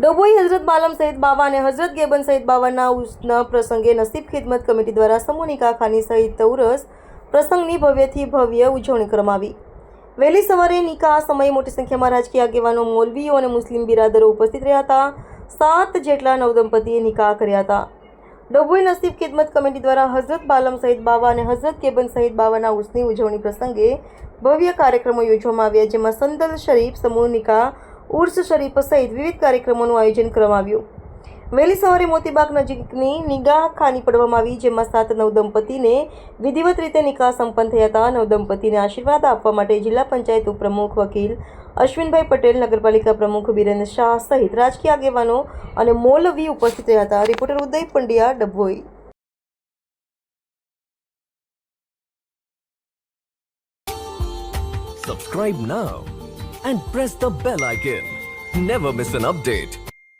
ડભોઈ હઝરત બાલમ સહિત બાવા અને હઝરત ગેબન સહિત બાવાના ઉષ્ણ પ્રસંગે નસીબ ખિદમત કમિટી દ્વારા સમૂહ નિકાહ ખાની સહિત તૌરસ પ્રસંગની ભવ્યથી ભવ્ય ઉજવણી કરવામાં આવી. વહેલી સવારે નિકાહ સમયે મોટી સંખ્યામાં રાજકીય આગેવાનો, મૌલવીઓ અને મુસ્લિમ બિરાદરો ઉપસ્થિત રહ્યા હતા. સાત જેટલા નવદંપતીએ નિકાહ કર્યા હતા. ડભોઈ નસીબ ખિદમત કમિટી દ્વારા હઝરત બાલમ સહિત બાવા અને હઝરત કેબન સહિત બાવાના ઉર્સની ઉજવણી પ્રસંગે ભવ્ય કાર્યક્રમો યોજવામાં આવ્યા, જેમાં સંદલ શરીફ, સમૂહ નિકા, ઉર્સ શરીફ સહિત વિવિધ કાર્યક્રમોનું આયોજન કરવામાં આવ્યું. વહેલી સવારે મોતીબાગ નજીકની નિગાહ ખાની પડવામાં આવી, જેમાં સાત નવદંપતીને વિધિવત રીતે નિકાહ સંપન્ન થયા હતા. નવદંપતીને આશીર્વાદ આપવા માટે જિલ્લા પંચાયત ઉપપ્રમુખ વકીલ અશ્વિનભાઈ પટેલ નગરપાલિકા પ્રમુખ બિરેન શાહ સહિત રાજકીય આગેવાનો અને મૌલવી ઉપસ્થિત રહ્યા હતા reporter Uday Pandya, Dabhoi Subscribe now and press the bell icon. Never miss an update.